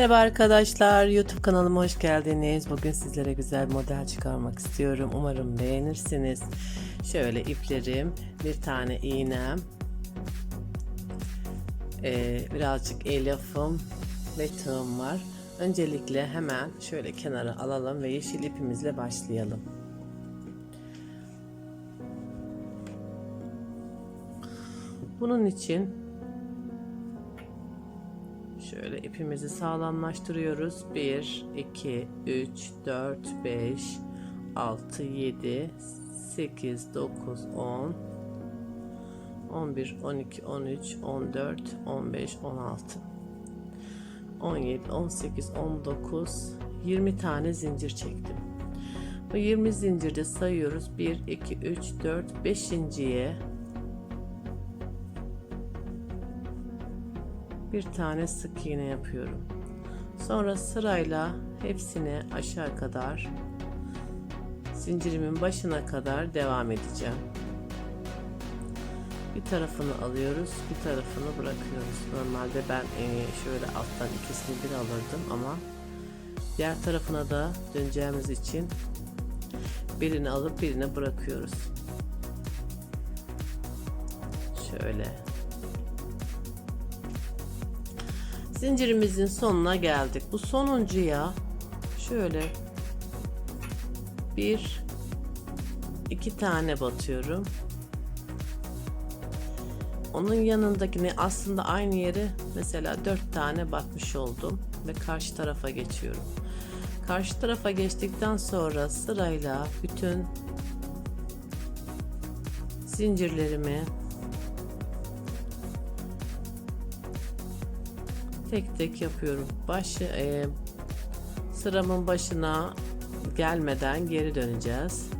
Merhaba arkadaşlar, YouTube kanalıma hoş geldiniz. Bugün sizlere güzel bir model çıkarmak istiyorum. Umarım beğenirsiniz. Şöyle iplerim, bir tane iğnem, ee, birazcık elyafım ve tığım var. Öncelikle hemen şöyle kenara alalım ve yeşil ipimizle başlayalım. Bunun için Şöyle ipimizi sağlamlaştırıyoruz. 1, 2, 3, 4, 5, 6, 7, 8, 9, 10, 11, 12, 13, 14, 15, 16, 17, 18, 19, 20 tane zincir çektim. Bu 20 zincirde sayıyoruz. 1, 2, 3, 4, 5.ye bir tane sık iğne yapıyorum. Sonra sırayla hepsini aşağı kadar zincirimin başına kadar devam edeceğim. Bir tarafını alıyoruz, bir tarafını bırakıyoruz. Normalde ben e, şöyle alttan ikisini bir alırdım ama diğer tarafına da döneceğimiz için birini alıp birini bırakıyoruz. Şöyle zincirimizin sonuna geldik. Bu sonuncuya şöyle bir iki tane batıyorum. Onun yanındakini aslında aynı yere mesela dört tane batmış oldum ve karşı tarafa geçiyorum. Karşı tarafa geçtikten sonra sırayla bütün zincirlerimi tek tek yapıyorum. Başı e, sıramın başına gelmeden geri döneceğiz.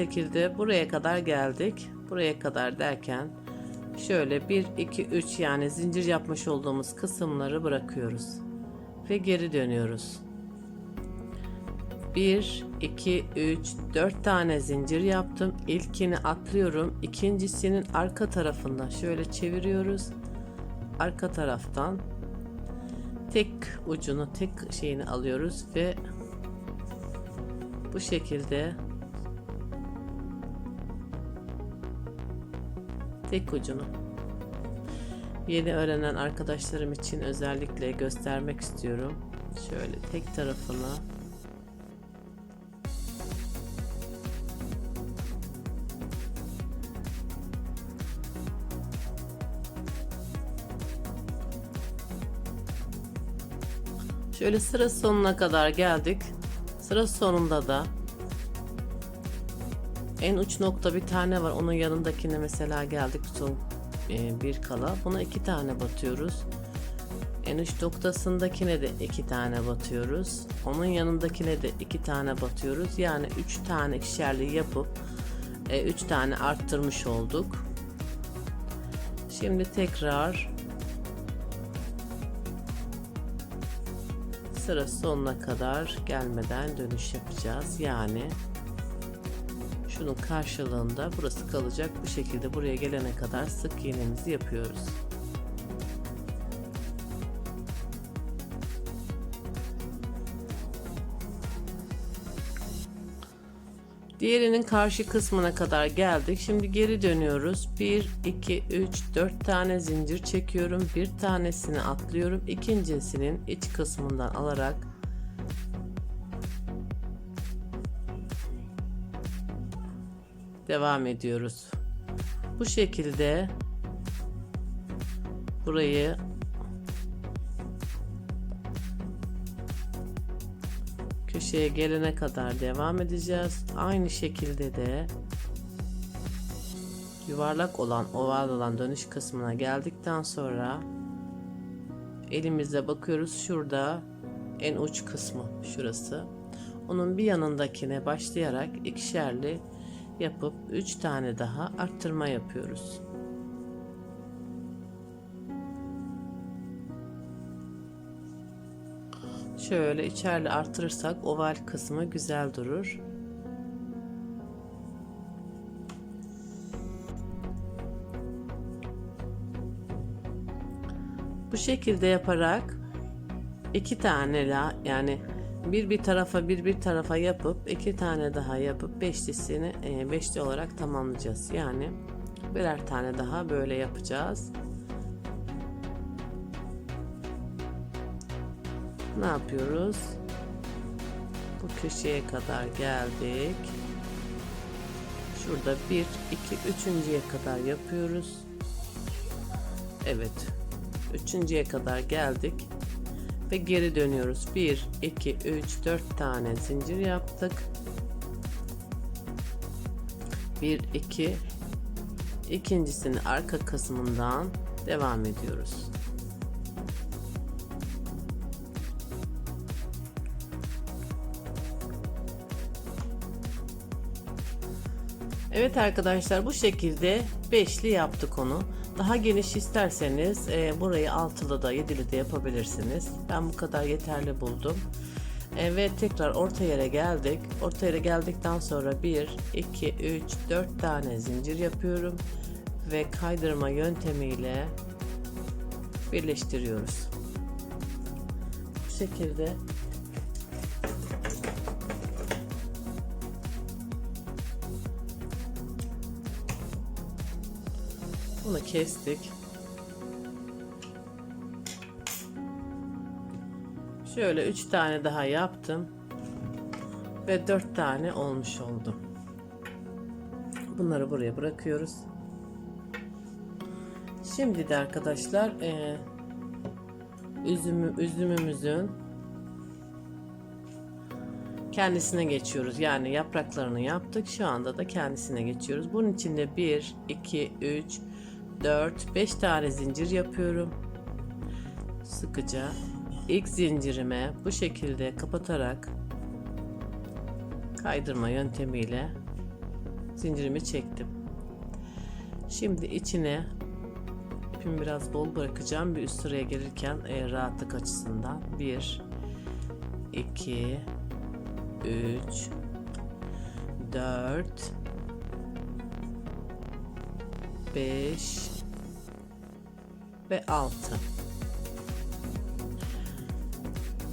Şekilde buraya kadar geldik. Buraya kadar derken şöyle 1 2 3 yani zincir yapmış olduğumuz kısımları bırakıyoruz ve geri dönüyoruz. 1 2 3 4 tane zincir yaptım. İlkini atlıyorum. İkincisinin arka tarafından şöyle çeviriyoruz. Arka taraftan tek ucunu, tek şeyini alıyoruz ve bu şekilde tek ucunu. Yeni öğrenen arkadaşlarım için özellikle göstermek istiyorum. Şöyle tek tarafını Şöyle sıra sonuna kadar geldik. Sıra sonunda da en uç nokta bir tane var. Onun yanındakine mesela geldik son e, bir kala. Buna iki tane batıyoruz. En uç noktasındakine de iki tane batıyoruz. Onun yanındakine de iki tane batıyoruz. Yani üç tane ikişerli yapıp e, üç tane arttırmış olduk. Şimdi tekrar sıra sonuna kadar gelmeden dönüş yapacağız. Yani şunun karşılığında burası kalacak. Bu şekilde buraya gelene kadar sık iğnemizi yapıyoruz. Diğerinin karşı kısmına kadar geldik. Şimdi geri dönüyoruz. 1, 2, 3, 4 tane zincir çekiyorum. Bir tanesini atlıyorum. İkincisinin iç kısmından alarak devam ediyoruz. Bu şekilde burayı köşeye gelene kadar devam edeceğiz. Aynı şekilde de yuvarlak olan oval olan dönüş kısmına geldikten sonra elimizle bakıyoruz şurada en uç kısmı şurası. Onun bir yanındakine başlayarak ikişerli yapıp 3 tane daha arttırma yapıyoruz. Şöyle içerli artırırsak oval kısmı güzel durur. Bu şekilde yaparak iki tane la yani bir bir tarafa bir bir tarafa yapıp iki tane daha yapıp beşlisini e, beşli olarak tamamlayacağız. Yani birer tane daha böyle yapacağız. Ne yapıyoruz? Bu köşeye kadar geldik. Şurada bir, iki, üçüncüye kadar yapıyoruz. Evet. Üçüncüye kadar geldik ve geri dönüyoruz. 1, 2, 3, 4 tane zincir yaptık. 1, 2, ikincisini arka kısmından devam ediyoruz. Evet arkadaşlar bu şekilde beşli yaptık onu. Daha geniş isterseniz e, burayı altılı da yedili de yapabilirsiniz. Ben bu kadar yeterli buldum. E, ve tekrar orta yere geldik. Orta yere geldikten sonra 1, 2, 3, 4 tane zincir yapıyorum. Ve kaydırma yöntemiyle birleştiriyoruz. Bu şekilde Bunu kestik. Şöyle 3 tane daha yaptım. Ve 4 tane olmuş oldu. Bunları buraya bırakıyoruz. Şimdi de arkadaşlar e, üzümü, üzümümüzün kendisine geçiyoruz. Yani yapraklarını yaptık. Şu anda da kendisine geçiyoruz. Bunun için de 1, 2, 3, 4, 5 tane zincir yapıyorum. Sıkıca ilk zincirime bu şekilde kapatarak kaydırma yöntemiyle zincirimi çektim. Şimdi içine ipimi biraz bol bırakacağım bir üst sıraya gelirken e, rahatlık açısından 1 2 3 4 5 ve 6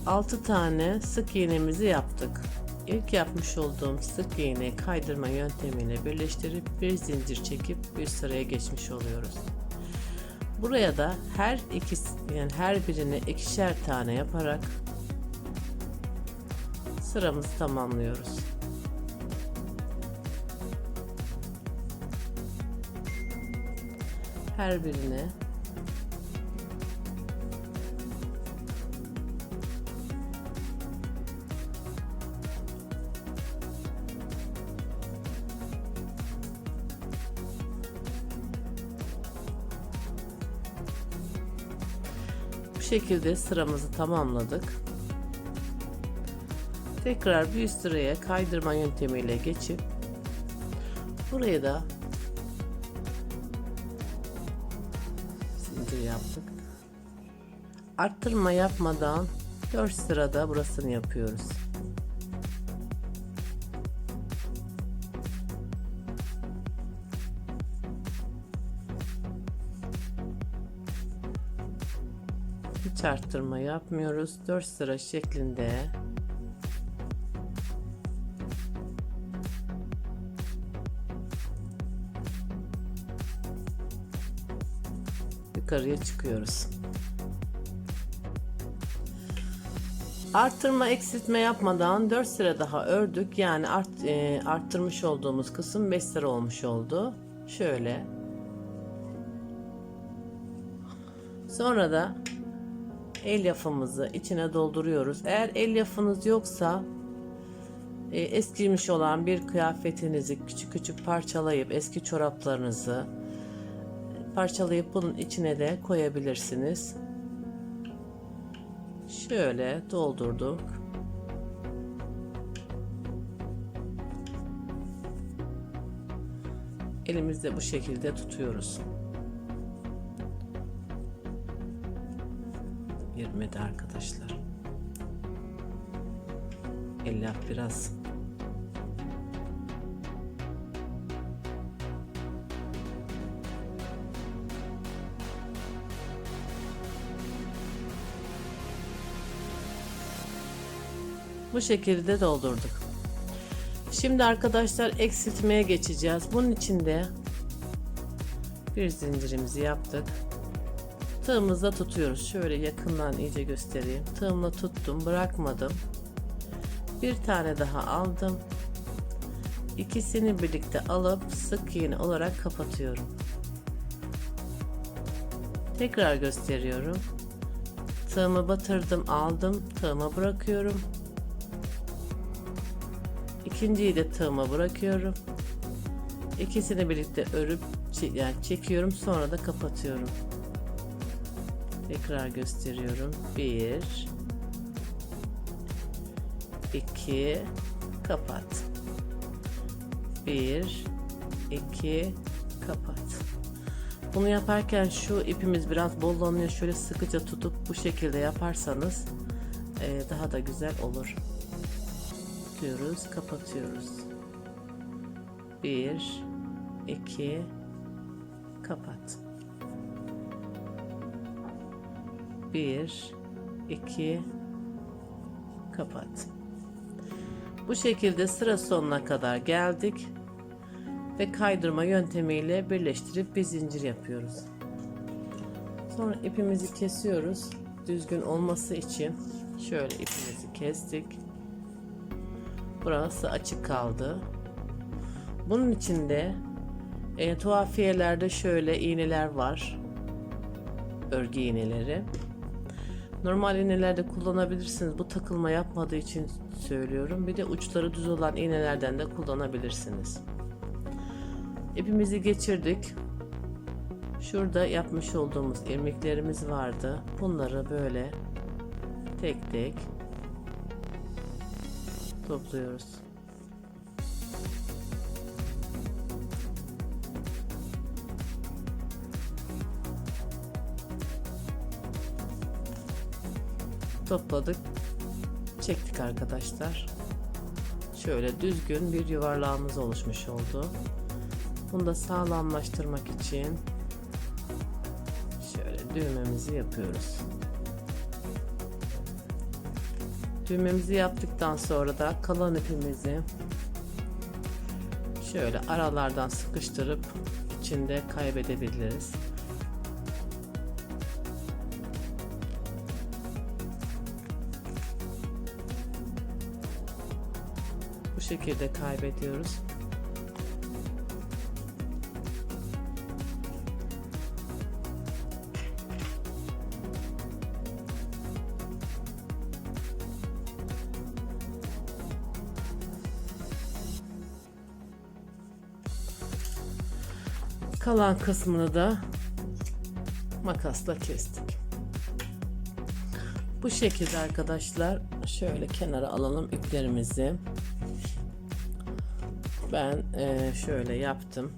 6 tane sık iğnemizi yaptık. İlk yapmış olduğum sık iğne kaydırma yöntemiyle birleştirip bir zincir çekip bir sıraya geçmiş oluyoruz. Buraya da her ikisi yani her birine ikişer tane yaparak sıramızı tamamlıyoruz. Her birine Bu şekilde sıramızı tamamladık. Tekrar bir üst sıraya kaydırma yöntemiyle geçip buraya da Arttırma yapmadan 4 sırada burasını yapıyoruz. Hiç arttırma yapmıyoruz. 4 sıra şeklinde yukarıya çıkıyoruz. Arttırma eksiltme yapmadan 4 sıra daha ördük. Yani art, e, arttırmış olduğumuz kısım 5 sıra olmuş oldu. Şöyle. Sonra da el yafımızı içine dolduruyoruz. Eğer el yafınız yoksa e, eskimiş olan bir kıyafetinizi küçük küçük parçalayıp eski çoraplarınızı parçalayıp bunun içine de koyabilirsiniz. Şöyle doldurduk. Elimizde bu şekilde tutuyoruz. Girmedi arkadaşlar. Eller biraz Bu şekilde doldurduk. Şimdi arkadaşlar eksiltmeye geçeceğiz. Bunun için de bir zincirimizi yaptık. Tığımızla tutuyoruz. Şöyle yakından iyice göstereyim. Tığımla tuttum, bırakmadım. Bir tane daha aldım. İkisini birlikte alıp sık iğne olarak kapatıyorum. Tekrar gösteriyorum. Tığımı batırdım, aldım. Tığıma bırakıyorum. İkinciyi de tığıma bırakıyorum. İkisini birlikte örüp yani çekiyorum sonra da kapatıyorum. Tekrar gösteriyorum. Bir, iki, kapat. Bir, iki, kapat. Bunu yaparken şu ipimiz biraz bollanıyor. Şöyle sıkıca tutup bu şekilde yaparsanız daha da güzel olur tutuyoruz, kapatıyoruz. 1 2 kapat. 1 2 kapat. Bu şekilde sıra sonuna kadar geldik ve kaydırma yöntemiyle birleştirip bir zincir yapıyoruz. Sonra ipimizi kesiyoruz. Düzgün olması için şöyle ipimizi kestik. Burası açık kaldı. Bunun içinde e, tuhafiyelerde şöyle iğneler var. Örgü iğneleri. Normal iğnelerde kullanabilirsiniz. Bu takılma yapmadığı için söylüyorum. Bir de uçları düz olan iğnelerden de kullanabilirsiniz. İpimizi geçirdik. Şurada yapmış olduğumuz irmiklerimiz vardı. Bunları böyle tek tek topluyoruz. Topladık. Çektik arkadaşlar. Şöyle düzgün bir yuvarlağımız oluşmuş oldu. Bunu da sağlamlaştırmak için şöyle düğmemizi yapıyoruz. Düğmemizi yaptıktan sonra da kalan ipimizi şöyle aralardan sıkıştırıp içinde kaybedebiliriz. Bu şekilde kaybediyoruz. Kalan kısmını da makasla kestik. Bu şekilde arkadaşlar şöyle kenara alalım iplerimizi. Ben e, şöyle yaptım.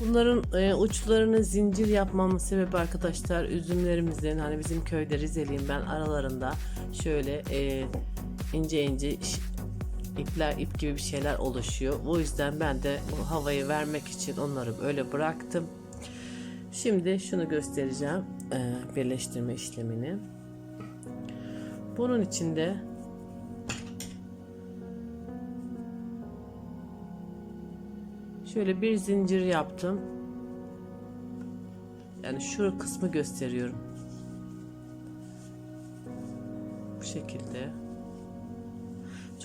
Bunların e, uçlarını zincir yapmamın sebebi arkadaşlar üzümlerimizin hani bizim köyde Rizeliyim ben aralarında şöyle e, ince ince ipler ip gibi bir şeyler oluşuyor. O yüzden ben de bu havayı vermek için onları böyle bıraktım. Şimdi şunu göstereceğim e, birleştirme işlemini. Bunun içinde şöyle bir zincir yaptım. Yani şu kısmı gösteriyorum. Bu şekilde.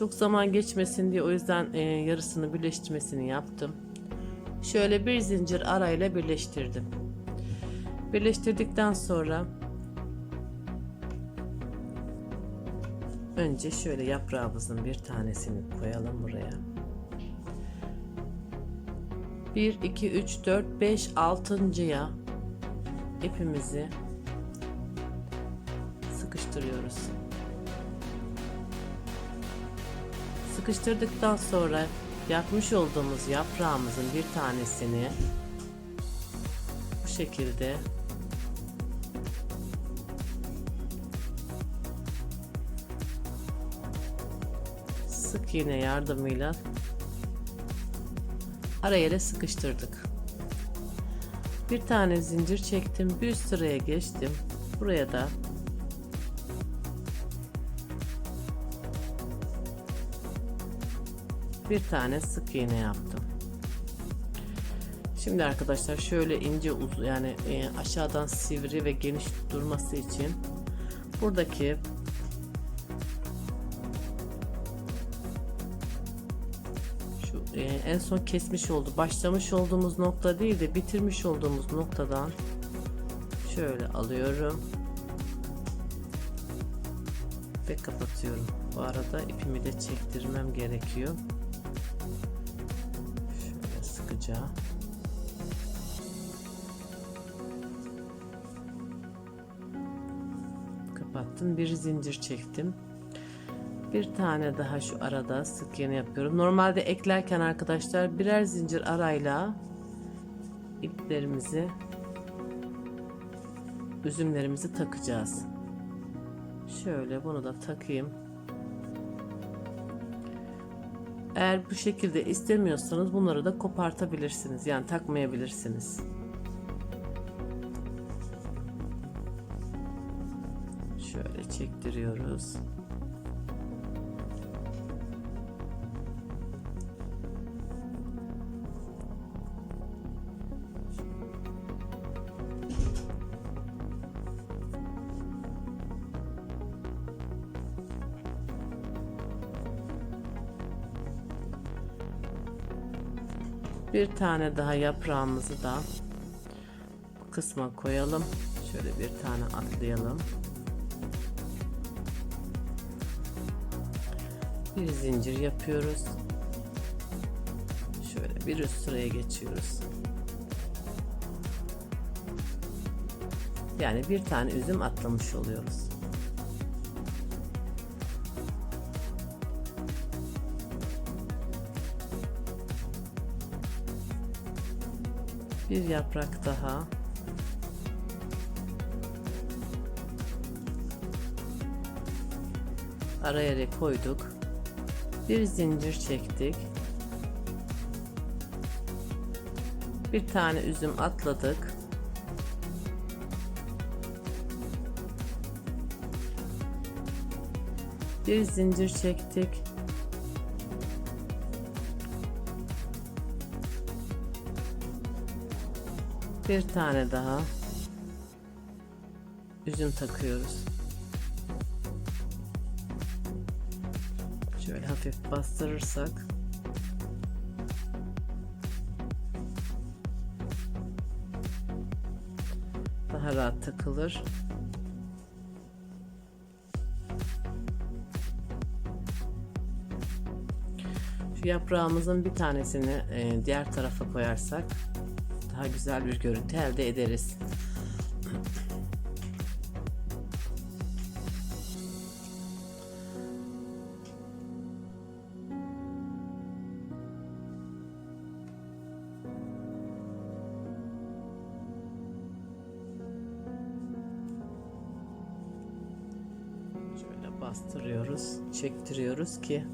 Çok zaman geçmesin diye o yüzden e, yarısını birleştirmesini yaptım. Şöyle bir zincir arayla birleştirdim. Birleştirdikten sonra önce şöyle yaprağımızın bir tanesini koyalım buraya. 1 2 3 4 5 6.ya ipimizi sıkıştırıyoruz. Sıkıştırdıktan sonra yapmış olduğumuz yaprağımızın bir tanesini bu şekilde sık iğne yardımıyla ara yere sıkıştırdık. Bir tane zincir çektim, bir üst sıraya geçtim. Buraya da bir tane sık iğne yaptım. Şimdi arkadaşlar şöyle ince uzun yani e, aşağıdan sivri ve geniş durması için buradaki şu e, en son kesmiş oldu başlamış olduğumuz nokta değil de bitirmiş olduğumuz noktadan şöyle alıyorum ve kapatıyorum. Bu arada ipimi de çektirmem gerekiyor. Sıkıca. Kapattım. Bir zincir çektim. Bir tane daha şu arada sık iğne yapıyorum. Normalde eklerken arkadaşlar birer zincir arayla iplerimizi üzümlerimizi takacağız. Şöyle bunu da takayım. Eğer bu şekilde istemiyorsanız bunları da kopartabilirsiniz. Yani takmayabilirsiniz. Şöyle çektiriyoruz. Bir tane daha yaprağımızı da bu kısma koyalım. Şöyle bir tane atlayalım. Bir zincir yapıyoruz. Şöyle bir üst sıraya geçiyoruz. Yani bir tane üzüm atlamış oluyoruz. Bir yaprak daha. Ara yere koyduk. Bir zincir çektik. Bir tane üzüm atladık. Bir zincir çektik. Bir tane daha üzüm takıyoruz. Şöyle hafif bastırırsak daha rahat takılır. Şu yaprağımızın bir tanesini e, diğer tarafa koyarsak daha güzel bir görüntü elde ederiz. Şöyle bastırıyoruz, çektiriyoruz ki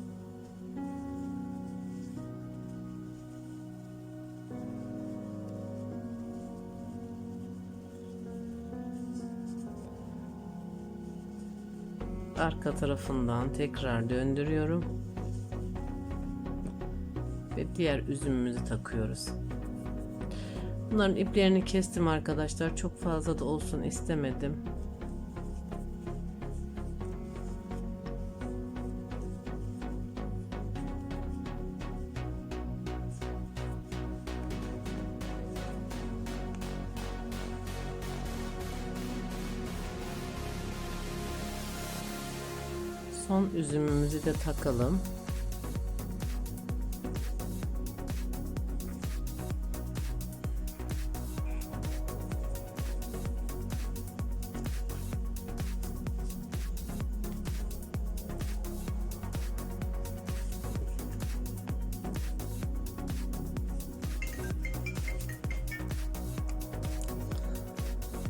arka tarafından tekrar döndürüyorum ve diğer üzümümüzü takıyoruz. Bunların iplerini kestim arkadaşlar. Çok fazla da olsun istemedim. üzümümüzü de takalım.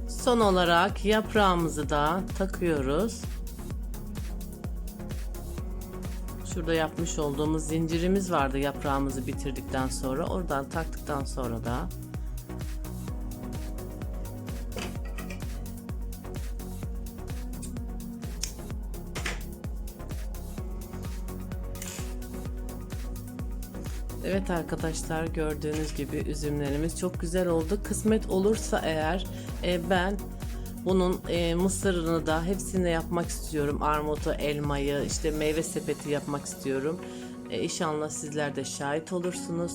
Son olarak yaprağımızı da takıyoruz. Şurada yapmış olduğumuz zincirimiz vardı yaprağımızı bitirdikten sonra. Oradan taktıktan sonra da Evet arkadaşlar gördüğünüz gibi üzümlerimiz çok güzel oldu. Kısmet olursa eğer e, ben bunun e, mısırını da hepsini yapmak istiyorum. Armutu, elmayı, işte meyve sepeti yapmak istiyorum. E, inşallah sizler de şahit olursunuz.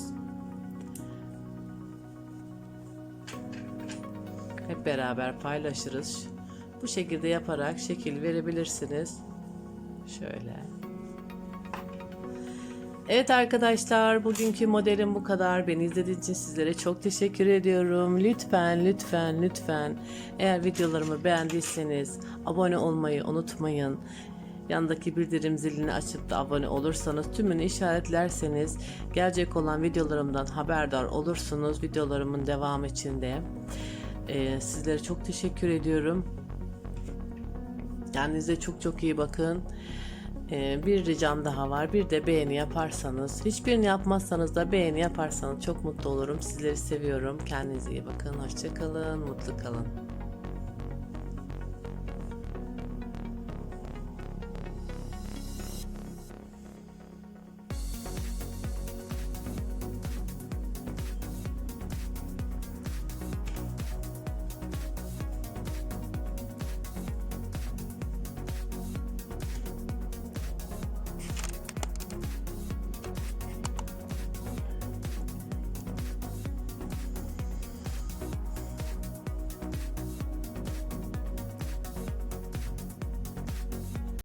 Hep beraber paylaşırız. Bu şekilde yaparak şekil verebilirsiniz. Şöyle. Evet arkadaşlar bugünkü modelim bu kadar. Beni izlediğiniz için sizlere çok teşekkür ediyorum. Lütfen lütfen lütfen eğer videolarımı beğendiyseniz abone olmayı unutmayın. Yandaki bildirim zilini açıp da abone olursanız tümünü işaretlerseniz gelecek olan videolarımdan haberdar olursunuz. Videolarımın devamı için de. Ee, sizlere çok teşekkür ediyorum. Kendinize çok çok iyi bakın. Ee, bir ricam daha var. Bir de beğeni yaparsanız, hiçbirini yapmazsanız da beğeni yaparsanız çok mutlu olurum. Sizleri seviyorum. Kendinize iyi bakın. Hoşçakalın. Mutlu kalın.